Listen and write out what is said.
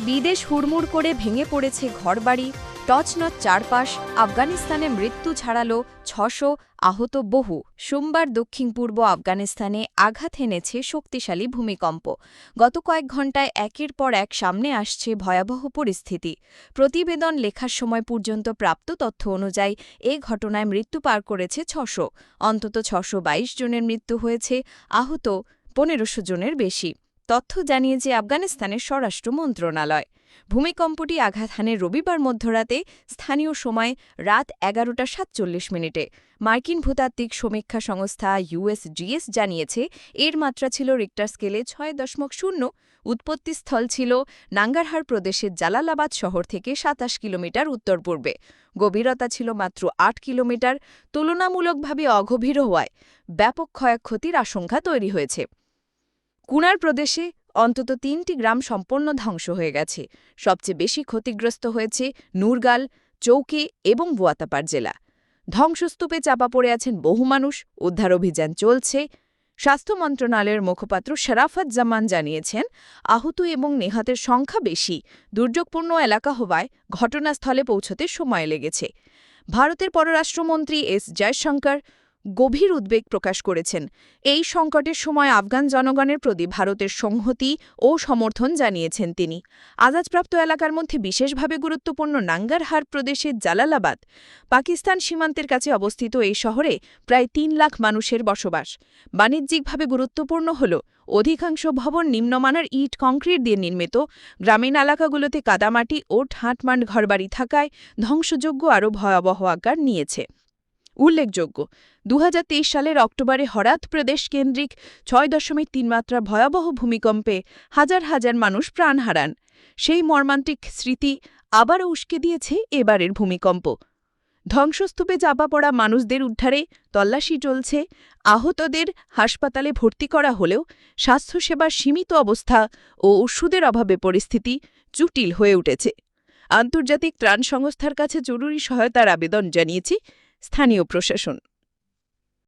বিদেশ হুড়মুড় করে ভেঙে পড়েছে ঘরবাড়ি, টচনচ চারপাশ, আফগানিস্তানে মৃত্যু ছাড়ালো ছশো আহত বহু। সোমবার দক্ষিণ পূর্ব আফগানিস্তানে আঘাত এনেছে শক্তিশালী ভূমিকম্প। গত কয়েক ঘণ্টায় একের পর এক সামনে আসছে ভয়াবহ পরিস্থিতি। প্রতিবেদন লেখার সময় পর্যন্ত প্রাপ্ত তথ্য অনুযায়ী, এ ঘটনায় মৃত্যু পার করেছে ছশো। অন্তত ছশো জনের মৃত্যু হয়েছে, আহত পনেরোশো জনের বেশি। তথ্য জানিয়েছে আফগানিস্তানের স্বরাষ্ট্র মন্ত্রণালয়। ভূমিকম্পটি আঘাত হানে রবিবার মধ্যরাতে স্থানীয় সময় রাত এগারোটা সাতচল্লিশ মিনিটে। মার্কিন ভূতাত্ত্বিক সমীক্ষা সংস্থা ইউএসজিএস জানিয়েছে, এর মাত্রা ছিল রিক্টার স্কেলে ছয় দশমিক শূন্য উৎপত্তিস্থল ছিল নাঙ্গারহার প্রদেশের জালালাবাদ শহর থেকে সাতাশ কিলোমিটার উত্তর পূর্বে। গভীরতা ছিল মাত্র আট কিলোমিটার, তুলনামূলকভাবে অগভীর হওয়ায় ব্যাপক ক্ষয়ক্ষতির আশঙ্কা তৈরি হয়েছে। কুনার প্রদেশে অন্তত তিনটি গ্রাম সম্পূর্ণ ধ্বংস হয়ে গেছে। সবচেয়ে বেশি ক্ষতিগ্রস্ত হয়েছে নুরগাল চৌকি এবং বুয়াতাপার জেলা। ধ্বংসস্তূপে চাপা পড়ে আছেন বহু মানুষ, উদ্ধার অভিযান চলছে। স্বাস্থ্য মন্ত্রণালয়ের মুখপাত্র শরাফত জামান জানিয়েছেন, আহত এবং নেহাতের সংখ্যা বেশি। দুর্যোগপূর্ণ এলাকা হওয়ায় ঘটনাস্থলে পৌঁছতে সময় লেগেছে। ভারতের পররাষ্ট্রমন্ত্রী এস জয়শঙ্কর গভীর উদ্বেগ প্রকাশ করেছেন। এই সংকটের সময় আফগান জনগণের প্রতি ভারতের সংহতি ও সমর্থন জানিয়েছেন তিনি। আজাদপ্রাপ্ত এলাকার মধ্যে বিশেষভাবে গুরুত্বপূর্ণ নাঙ্গারহার প্রদেশের জালালাবাদ, পাকিস্তান সীমান্তের কাছে অবস্থিত এই শহরে প্রায় তিন লাখ মানুষের বসবাস। বাণিজ্যিকভাবে গুরুত্বপূর্ণ হল, অধিকাংশ ভবন নিম্নমানের ইট, কংক্রিট দিয়ে নির্মিত। গ্রামীণ এলাকাগুলোতে কাদামাটি ও ঠাঁটমান্ড ঘরবাড়ি থাকায় ধ্বংসযোগ্য আরও ভয়াবহ আকার নিয়েছে। উল্লেখযোগ্য। দু হাজার তেইশ সালের অক্টোবরে হরাত প্রদেশ কেন্দ্রিক ছয় দশমিক তিন মাত্রা ভয়াবহ ভূমিকম্পে হাজার হাজার মানুষ প্রাণ হারান। সেই মর্মান্তিক স্মৃতি আবার উস্কে দিয়েছে এবারের ভূমিকম্প। ধ্বংসস্তূপে চাপা পড়া মানুষদের উদ্ধারে তল্লাশি চলছে। আহতদের হাসপাতালে ভর্তি করা হলেও স্বাস্থ্যসেবার সীমিত অবস্থা ও ওষুধের অভাবে পরিস্থিতি জটিল হয়ে উঠেছে। আন্তর্জাতিক ত্রাণ সংস্থার কাছে জরুরি সহায়তার আবেদন জানিয়েছে স্থানীয় প্রশাসন।